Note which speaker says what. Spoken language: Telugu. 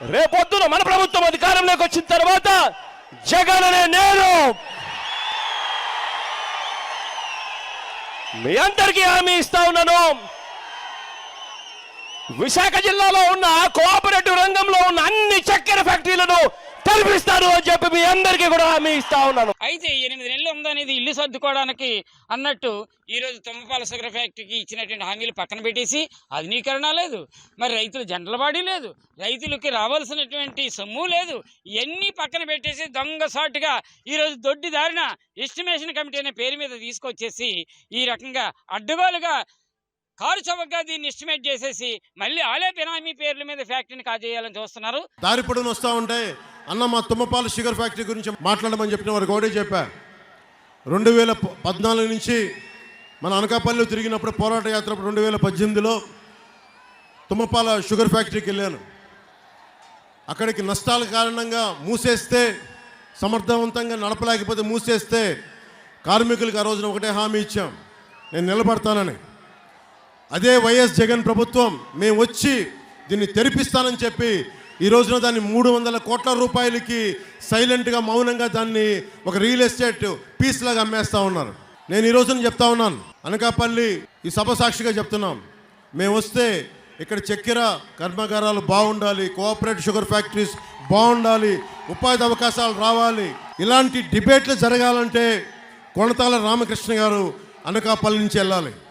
Speaker 1: రేపొద్దున మన ప్రభుత్వం అధికారంలోకి వచ్చిన తర్వాత జగన్ అనే నేను. మీ అందరికీ హామీ ఇస్తా ఉన్నాను. విశాఖ జిల్లాలో ఉన్న కోఆపరేటివ్ రంగంలో ఉన్న అన్ని చక్కెర ఫ్యాక్టరీలను తెరిపిస్తాను అని చెప్పి మీ అందరికీ కూడా హామీ ఇస్తా ఉన్నాను.
Speaker 2: అయితే ఎనిమిది నెలలు ఉందనేది ఇల్లు సర్దుకోవడానికి అన్నట్టు ఈరోజు తుమ్మపాల షుగర్ ఫ్యాక్టరీకి ఇచ్చినటువంటి హామీలు పక్కన పెట్టేసి ఆధునీకరణ లేదు. మరి రైతులు జంటలబాడీ లేదు. రైతులకి రావాల్సినటువంటి సొమ్ము లేదు. ఇవన్నీ పక్కన పెట్టేసి దొంగసాటుగా ఈరోజు దొడ్డి దారిన ఎస్టిమేషన్ కమిటీ అనే పేరు మీద తీసుకొచ్చేసి ఈ రకంగా అడ్డగోలుగా కారు చవకగా దీన్ని ఎస్టిమేట్ చేసేసి మళ్ళీ ఆలే బినామీ పేర్ల మీద ఫ్యాక్టరీని కాజేయాలని చూస్తున్నారు.
Speaker 3: దారి పొడవున వస్తూ ఉంటే అన్న మా తుమ్మపాల షుగర్ ఫ్యాక్టరీ గురించి మాట్లాడమని చెప్పిన వారికి ఒకటే చెప్పా. రెండు వేల పద్నాలుగు నుంచి మన అనకాపల్లిలో తిరిగినప్పుడు పోరాట యాత్ర రెండు వేల పద్దెనిమిదిలో తుమ్మపాల షుగర్ ఫ్యాక్టరీకి వెళ్ళాను. అక్కడికి నష్టాల కారణంగా మూసేస్తే సమర్థవంతంగా నడపలేకపోతే మూసేస్తే కార్మికులకు ఆ రోజున ఒకటే హామీ ఇచ్చాం. నేను నిలబడతానని. అదే వైఎస్ జగన్ ప్రభుత్వం మేము వచ్చి దీన్ని తెరిపిస్తానని చెప్పి ఈ రోజున దాన్ని మూడు వందల కోట్ల రూపాయలకి సైలెంట్గా మౌనంగా దాన్ని ఒక రియల్ ఎస్టేట్ పీస్ లాగా అమ్మేస్తా ఉన్నారు. నేను ఈ రోజున చెప్తా ఉన్నాను. అనకాపల్లి ఈ సభ సాక్షిగా చెప్తున్నాం. మేము వస్తే ఇక్కడ చక్కెర కర్మాగారాలు బాగుండాలి కోఆపరేటివ్ షుగర్ ఫ్యాక్టరీస్ బాగుండాలి ఉపాధి అవకాశాలు రావాలి. ఇలాంటి డిబేట్లు జరగాలంటే కొనతాల రామకృష్ణ గారు అనకాపల్లి నుంచి వెళ్ళాలి.